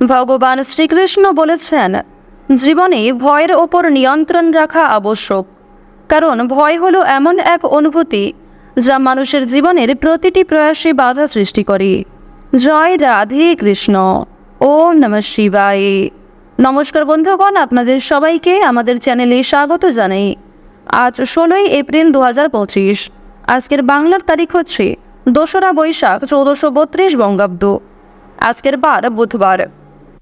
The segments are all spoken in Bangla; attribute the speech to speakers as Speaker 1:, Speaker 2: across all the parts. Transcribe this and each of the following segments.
Speaker 1: ভগবান শ্রীকৃষ্ণ বলেছেন, জীবনে ভয়ের ওপর নিয়ন্ত্রণ রাখা আবশ্যক, কারণ ভয় হলো এমন এক অনুভূতি যা মানুষের জীবনের প্রতিটি প্রয়াসে বাধা সৃষ্টি করে। জয় রাধে কৃষ্ণ। ওম নম শিবায়। নমস্কার বন্ধুগণ, আপনাদের সবাইকে আমাদের চ্যানেলে স্বাগত জানাই। আজ ষোলোই এপ্রিল দু পঁচিশ, আজকের বাংলার তারিখ হচ্ছে দোসরা বৈশাখ চৌদ্দশো বত্রিশ বঙ্গাব্দ। আজকের বার বুধবার।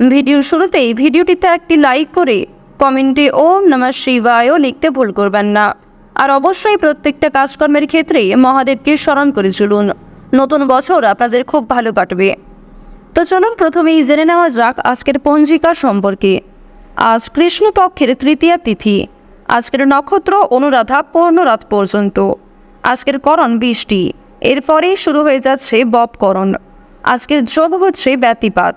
Speaker 1: ভিডিওর শুরুতেই ভিডিওটিতে একটি লাইক করে কমেন্টে ওম নমঃ শিবায়ও লিখতে ভুল করবেন না। আর অবশ্যই প্রত্যেকটা কাজকর্মের ক্ষেত্রে মহাদেবকে স্মরণ করে চলুন। নতুন বছর আপনাদের খুব ভালো কাটবে। তো চলুন প্রথমেই জেনে নেওয়া যাক আজকের পঞ্জিকা সম্পর্কে। আজ কৃষ্ণপক্ষের তৃতীয়া তিথি। আজকের নক্ষত্র অনুরাধা পূর্ণরাত পর্যন্ত। আজকের করণ বৃষ্টি। এরপরেই শুরু হয়ে যাচ্ছে বপকরণ। আজকের যোগ হচ্ছে ব্যতিপাত।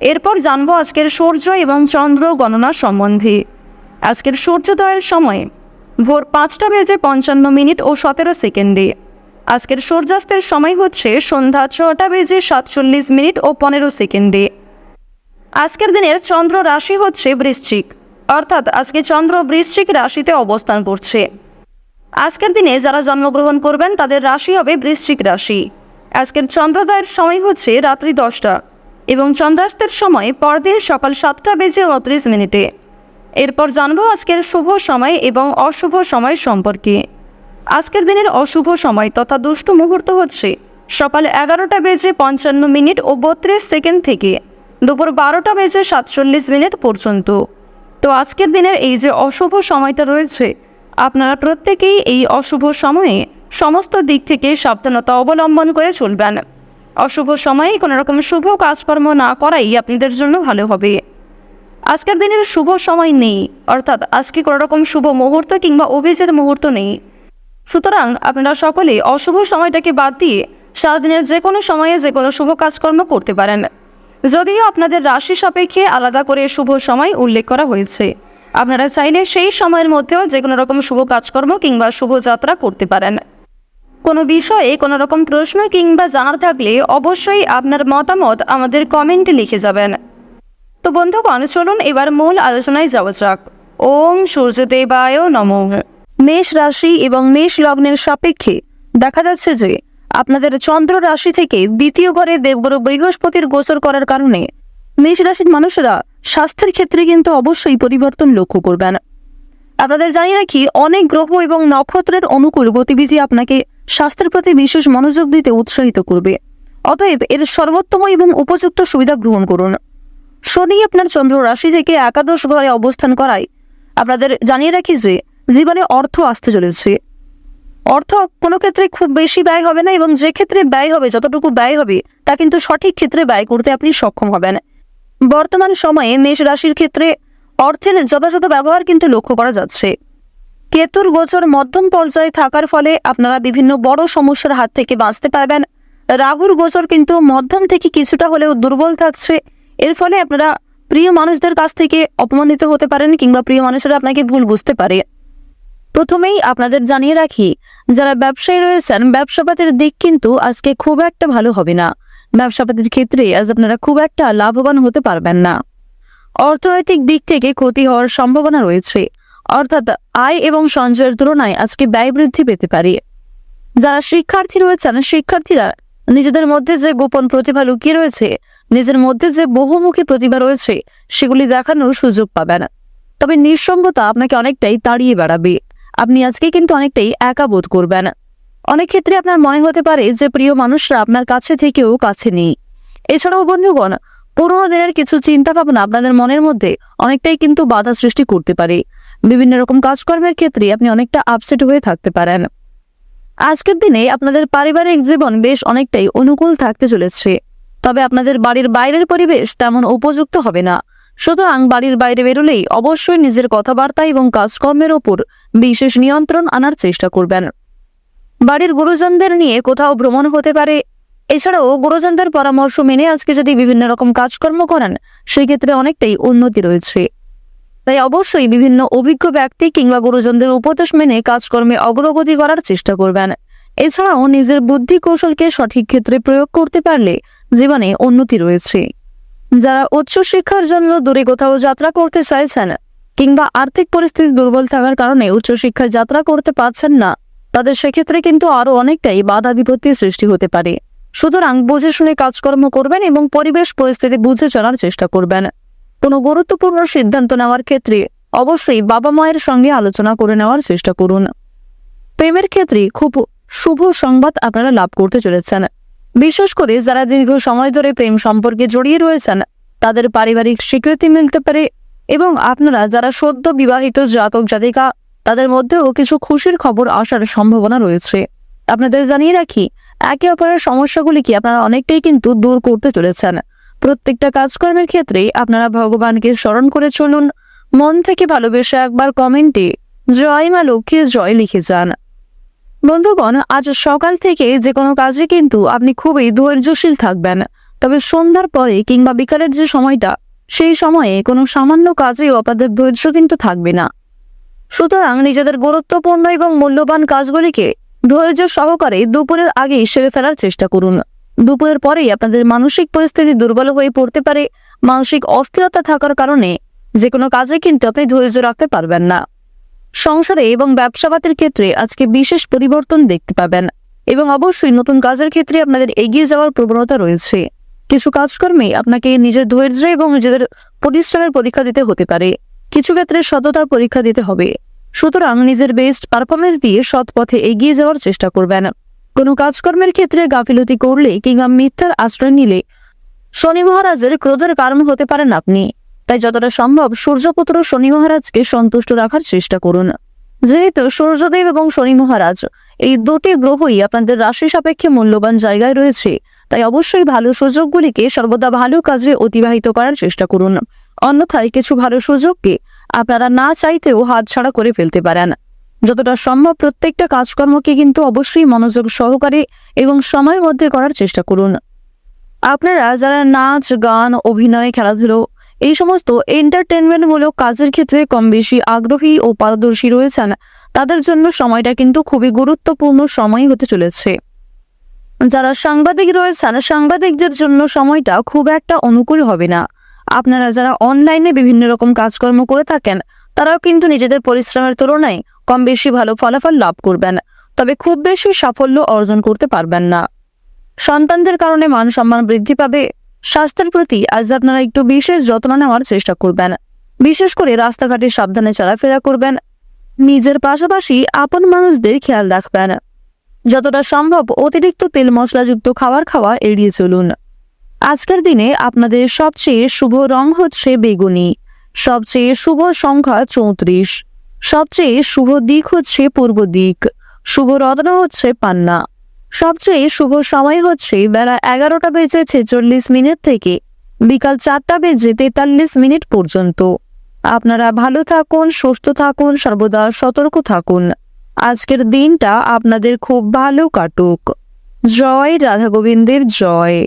Speaker 1: এরপর জানব আজকের সূর্য এবং চন্দ্র গণনা সম্বন্ধে। আজকের সূর্যোদয়ের সময় ভোর পাঁচটা বেজে পঞ্চান্ন মিনিট ও সতেরো সেকেন্ডে। আজকের সূর্যাস্তের সময় হচ্ছে সন্ধ্যা ছটা বেজে সাতচল্লিশ মিনিট ও পনেরো সেকেন্ডে। আজকের দিনের চন্দ্র রাশি হচ্ছে বৃশ্চিক, অর্থাৎ আজকে চন্দ্র বৃশ্চিক রাশিতে অবস্থান করছে। আজকের দিনে যারা জন্মগ্রহণ করবেন তাদের রাশি হবে বৃশ্চিক রাশি। আজকের চন্দ্রোদয়ের সময় হচ্ছে রাত্রি দশটা। এবং চন্দ্রাস্তের সময় পরদিন সকাল সাতটা বেজে উনত্রিশ মিনিটে। এরপর জানব আজকের শুভ সময় এবং অশুভ সময় সম্পর্কে। আজকের দিনের অশুভ সময় তথা দুষ্ট মুহূর্ত হচ্ছে সকাল এগারোটা বেজে পঞ্চান্ন মিনিট ও বত্রিশ সেকেন্ড থেকে দুপুর বারোটা বেজে সাতচল্লিশ মিনিট পর্যন্ত। তো আজকের দিনের এই যে অশুভ সময়টা রয়েছে, আপনারা প্রত্যেকেই এই অশুভ সময়ে সমস্ত দিক থেকে সাবধানতা অবলম্বন করে চলবেন। অশুভ সময়ে কোনো রকম শুভ কাজকর্ম না করাই আপনাদের জন্য ভালো হবে। আজকের দিনের শুভ সময় নেই, অর্থাৎ আজকে কোনো রকম শুভ মুহূর্ত কিংবা অভিজিৎ মুহূর্ত নেই। সুতরাং আপনারা সকলে অশুভ সময়টাকে বাদ দিয়ে সারাদিনের যে কোনো সময়ে যে কোনো শুভ কাজকর্ম করতে পারেন। যদিও আপনাদের রাশি সাপেক্ষে আলাদা করে শুভ সময় উল্লেখ করা হয়েছে। আপনারা চাইলে সেই সময়ের মধ্যেও যে কোনো রকম শুভ কাজকর্ম কিংবা শুভযাত্রা করতে পারেন। কোনো বিষয়ে কোনো রকম প্রশ্ন কিংবা জানার থাকলে অবশ্যই আপনার মতামত আমাদের কমেন্টে লিখে যাবেন। তো বন্ধুগণ, চলুন এবার মূল আলোচনায় যাওয়া যাক। ওম সূর্যদেবায় নম। মেষ রাশি এবং মেষ লগ্নের সাপেক্ষে দেখা যাচ্ছে যে আপনাদের চন্দ্র রাশি থেকে দ্বিতীয় ঘরে দেবগুরু বৃহস্পতির গোচর করার কারণে মেষ রাশির মানুষেরা স্বাস্থ্যের ক্ষেত্রে কিন্তু অবশ্যই পরিবর্তন লক্ষ্য করবেন। আপনাদের জানিয়ে রাখি, অনেক গ্রহ এবং নক্ষত্রের অনুকূল গতিবিধি আপনাকে স্বাস্থ্যের প্রতি বিশেষ মনোযোগ দিতে উৎসাহিত করবে। অতএব এর সর্বোত্তম এবং উপযুক্ত সুবিধা গ্রহণ করুন। শনি আপনার চন্দ্র রাশি থেকে একাদশ ঘরে অবস্থান করায় আপনাদের জানিয়ে রাখি যে, জীবনে অর্থ আসতে চলেছে। অর্থ কোনো ক্ষেত্রে খুব বেশি ব্যয় হবে না এবং যে ক্ষেত্রে ব্যয় হবে, যতটুকু ব্যয় হবে, তা কিন্তু সঠিক ক্ষেত্রে ব্যয় করতে আপনি সক্ষম হবেন। বর্তমান সময়ে মেষ রাশির ক্ষেত্রে অর্থের যথাযথ ব্যবহার কিন্তু লক্ষ্য করা যাচ্ছে। কেতুর গোচর মধ্যম পর্যায়ে থাকার ফলে আপনারা বিভিন্ন বড় সমস্যার হাত থেকে বাঁচতে পারবেন। রাহুর গোচর কিন্তু মধ্যম থেকে কিছুটা হলেও দুর্বল থাকছে। এর ফলে আপনারা প্রিয় মানুষদের কাছ থেকে অপমানিত হতে পারেন কিংবা প্রিয় মানুষেরা আপনাকে ভুল বুঝতে পারে। প্রথমেই আপনাদের জানিয়ে রাখি, যারা ব্যবসায়ী রয়েছেন, ব্যবসাপাতির দিক কিন্তু আজকে খুব একটা ভালো হবে না। ব্যবসাপাতির ক্ষেত্রে আজ আপনারা খুব একটা লাভবান হতে পারবেন না। অর্থনৈতিক দিক থেকে ক্ষতি হওয়ার সম্ভাবনা রয়েছে। অর্থাৎ আয় এবং সঞ্চয়ের তুলনায় আজকে ব্যয় বৃদ্ধি পেতে পারে। যারা শিক্ষার্থী রয়েছেন, শিক্ষার্থীরা নিজেদের মধ্যে যে গোপন প্রতিভা লুকিয়ে রয়েছে, নিজের মধ্যে যে বহুমুখী প্রতিভা রয়েছে, সেগুলি দেখানোর সুযোগ পাবেন। তবে নিঃসঙ্গতা আপনাকে অনেকটাই তাড়িয়ে বেড়াবে। আপনি আজকে কিন্তু অনেকটাই একা বোধ করবেন। অনেক ক্ষেত্রে আপনার মনে হতে পারে যে প্রিয় মানুষরা আপনার কাছে থেকেও কাছে নেই। এছাড়াও বন্ধুগণ পুরোনো দিনের কিছু চিন্তা ভাবনা আপনাদের মনের মধ্যে অনেকটাই কিন্তু বাধা সৃষ্টি করতে পারে। বিভিন্ন রকম কাজকর্মের ক্ষেত্রে আপনি অনেকটা আপসেট হয়ে থাকতে পারেন। আজকের দিনে আপনাদের পারিবারিক জীবন বেশ অনেকটাই অনুকূল থাকতে চলেছে। তবে আপনাদের বাড়ির বাইরের পরিবেশ তেমন উপযুক্ত হবে না। সুতরাং বাড়ির বাইরে বেরোলেই অবশ্যই নিজের কথাবার্তা এবং কাজকর্মের ওপর বিশেষ নিয়ন্ত্রণ আনার চেষ্টা করবেন। বাড়ির গুরুজনদের নিয়ে কোথাও ভ্রমণ হতে পারে এছাড়াও গুরুজনদের পরামর্শ মেনে আজকে যদি বিভিন্ন রকম কাজকর্ম করেন সেই ক্ষেত্রে অনেকটাই উন্নতি রয়েছে। তাই অবশ্যই বিভিন্ন অভিজ্ঞ ব্যক্তি কিংবা গুরুজনদের উপদেশ মেনে কাজকর্মে অগ্রগতি করার চেষ্টা করবেন। এছাড়াও নিজের বুদ্ধি কৌশলকে সঠিক ক্ষেত্রে প্রয়োগ করতে পারলে জীবনে উন্নতি রয়েছে। যারা উচ্চশিক্ষার জন্য দূরে কোথাও যাত্রা করতে চাইছেন কিংবা আর্থিক পরিস্থিতি দুর্বল থাকার কারণে উচ্চশিক্ষায় যাত্রা করতে পারছেন না, তাদের সেক্ষেত্রে কিন্তু আরও অনেকটাই বাধা বিপত্তির সৃষ্টি হতে পারে। সুতরাং বুঝে শুনে কাজকর্ম করবেন এবং পরিবেশ পরিস্থিতি বুঝে চলার চেষ্টা করবেন। কোনো গুরুত্বপূর্ণ সিদ্ধান্ত নেওয়ার ক্ষেত্রে অবশ্যই বাবা মায়ের সঙ্গে আলোচনা করে নেওয়ার চেষ্টা করুন। প্রেমের ক্ষেত্রে খুব শুভ সংবাদ আপনারা লাভ করতে চলেছেন। বিশেষ করে যারা দীর্ঘ সময় ধরে প্রেম সম্পর্কে জড়িয়ে রয়েছেন, তাদের পারিবারিক স্বীকৃতি মিলতে পারে এবং আপনারা যারা সদ্য বিবাহিত জাতক জাতিকা, তাদের মধ্যেও কিছু খুশির খবর আসার সম্ভাবনা রয়েছে। আপনাদের জানিয়ে রাখি, একে অপরের সমস্যাগুলি কি আপনারা অনেকটাই কিন্তু দূর করতে চলেছেন। প্রত্যেকটা কাজকর্মের ক্ষেত্রে আপনারা ভগবানকে স্মরণ করে চলুন। মন থেকে ভালোবেসে একবার কমেন্টে, জয় মা লক্ষ্মীর জয় লিখে যান। বন্ধুগণ, আজ সকাল থেকে যে কোনো কাজে কিন্তু আপনি খুবই ধৈর্যশীল থাকবেন। তবে সন্ধ্যার পরে কিংবা বিকালের যে সময়টা, সেই সময়ে কোনো সামান্য কাজেও আপনাদের ধৈর্য কিন্তু থাকবে না। সুতরাং নিজেদের গুরুত্বপূর্ণ এবং মূল্যবান কাজগুলিকে ধৈর্য সহকারে দুপুরের আগেই সেরে ফেলার চেষ্টা করুন। দুপুরের পরেই আপনাদের মানসিক পরিস্থিতি দুর্বল হয়ে পড়তে পারে। মানসিক অস্থিরতা থাকার কারণে যে কোনো কাজে কিন্তু আপনি ধৈর্য রাখতে পারবেন না। সংসারে এবং ব্যবসাপাতের ক্ষেত্রে আজকে বিশেষ পরিবর্তন দেখতে পাবেন এবং অবশ্যই নতুন কাজের ক্ষেত্রে আপনাদের এগিয়ে যাওয়ার প্রবণতা রয়েছে। কিছু কাজকর্মে আপনাকে নিজের ধৈর্য এবং নিজেদের পরিশ্রমের পরীক্ষা দিতে হতে পারে। কিছু ক্ষেত্রে সততার পরীক্ষা দিতে হবে। সুতরাং নিজের বেস্ট পারফরমেন্স দিয়ে সৎ পথে এগিয়ে যাওয়ার চেষ্টা করবেন। কোনো কাজকর্মের ক্ষেত্রে গাফিলতি করলে কিংবা মিথ্যার আশ্রয় নিলে শনি মহারাজের ক্রোধের কারণ হতে পারেন আপনি। তাই যতটা সম্ভব সূর্যপুত্র শনি মহারাজকে সন্তুষ্ট রাখার চেষ্টা করুন। যেহেতু সূর্যদেব এবং শনি মহারাজ এই দুটি গ্রহই আপনাদের রাশি সাপেক্ষে মূল্যবান জায়গায় রয়েছে, তাই অবশ্যই ভালো সুযোগগুলিকে সর্বদা ভালো কাজে অতিবাহিত করার চেষ্টা করুন। অন্যথায় কিছু ভালো সুযোগকে আপনারা না চাইতেও হাতছাড়া করে ফেলতে পারেন। যতটা সম্ভব প্রত্যেকটা কাজকর্মকে কিন্তু অবশ্যই মনোযোগ সহকারে এবং সময়ের মধ্যে করার চেষ্টা করুন। আপনারা যারা নাচ, গান, অভিনয়, খেলাধুলো এই সমস্ত এন্টারটেনমেন্টমূলক কাজের ক্ষেত্রে কম বেশি আগ্রহী ও পারদর্শী রয়েছেন, তাদের জন্য সময়টা কিন্তু খুবই গুরুত্বপূর্ণ সময় হতে চলেছে। যারা সাংবাদিক রয়েছেন, সাংবাদিকদের জন্য সময়টা খুব একটা অনুকূল হবে না। আপনারা যারা অনলাইনে বিভিন্ন রকম কাজকর্ম করে থাকেন, তারাও কিন্তু নিজেদের পরিশ্রমের তুলনায় কম বেশি ভালো ফলাফল লাভ করবেন, তবে খুব বেশি সাফল্য অর্জন করতে পারবেন না। সন্তানদের কারণে মান সম্মান বৃদ্ধি পাবে, স্বাস্থ্যের প্রতি আজ আপনারা একটু বিশেষ যত্ন নেওয়ার চেষ্টা করবেন। বিশেষ করে রাস্তাঘাটে সাবধানে চলাফেরা করবেন, নিজের পাশাপাশি আপন মানুষদের খেয়াল রাখবেন। যতটা সম্ভব অতিরিক্ত তেল মশলাযুক্ত খাবার খাওয়া এড়িয়ে চলুন। আজকের দিনে আপনাদের সবচেয়ে শুভ রং হচ্ছে বেগুনি। সবচেয়ে শুভ সংখ্যা চৌত্রিশ। সবচেয়ে শুভ দিক হচ্ছে পূর্ব দিক। শুভ রত্ন হচ্ছে পান্না। সবচেয়ে শুভ সময় হচ্ছে বেলা এগারোটা বেজে ছেচল্লিশ মিনিট থেকে বিকাল চারটা বেজে তেতাল্লিশ মিনিট পর্যন্ত। আপনারা ভালো থাকুন, সুস্থ থাকুন, সর্বদা সতর্ক থাকুন। আজকের দিনটা আপনাদের খুব ভালো কাটুক। জয় রাধা গোবিন্দের জয়।